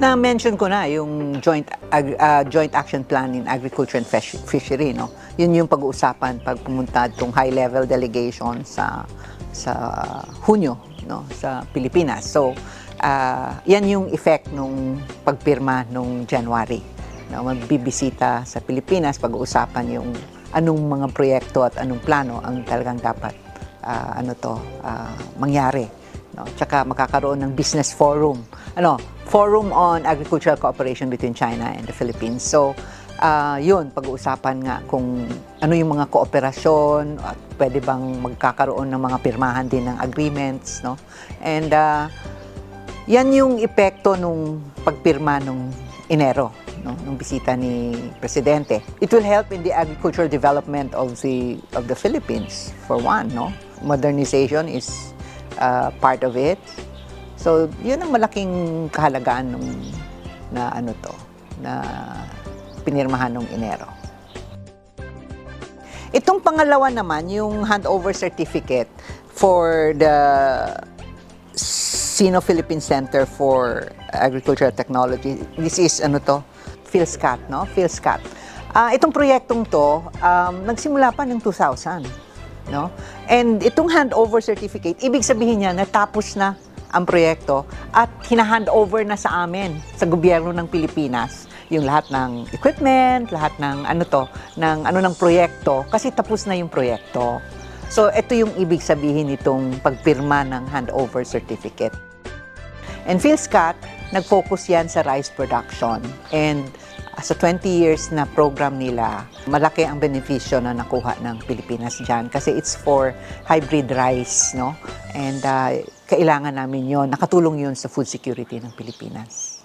Na-mention ko na yung joint ag- ah, joint action plan in agriculture and fish- fishery, no. Yun yung pag-uusapan pag pumunta tong high-level delegation sa sa Hunyo, no, sa Pilipinas. So, ah, yan yung effect nung pagpirma nung January. No, magbibisita sa Pilipinas, pag-uusapan yung anong mga proyekto at anong plano ang talagang dapat ah, ano to ah, mangyari no tsaka makakaroon ng business forum ano forum on agricultural cooperation between China and the Philippines so ah, yun pag-uusapan nga kung ano yung mga kooperasyon at pwede bang magkakaroon ng mga pirmahan din ng agreements no and ah, yan yung epekto nung pagpirma nung Enero, no, nung bisita ni Presidente. It will help in the agricultural development of the of the Philippines for one, no. Modernization is uh, part of it. So, yun ang malaking kahalagaan nung na ano to, na pinirmahan nung Enero. Itong pangalawa naman, yung handover certificate for the Sino-Philippine Center for Agricultural Technology. This is ano to? PhilScat, no? PhilScat. Ah, itong proyektong to, um, nagsimula pa ng 2000, no? And itong handover certificate, ibig sabihin niya natapos na ang proyekto at hinahand over na sa amin, sa gobyerno ng Pilipinas, yung lahat ng equipment, lahat ng ano to, ng ano ng proyekto kasi tapos na yung proyekto. So ito yung ibig sabihin nitong pagpirma ng handover certificate. And PhilScat, nag-focus yan sa rice production. And sa 20 years na program nila, malaki ang benepisyo na nakuha ng Pilipinas dyan kasi it's for hybrid rice, no? And uh, kailangan namin yon nakatulong yun sa food security ng Pilipinas.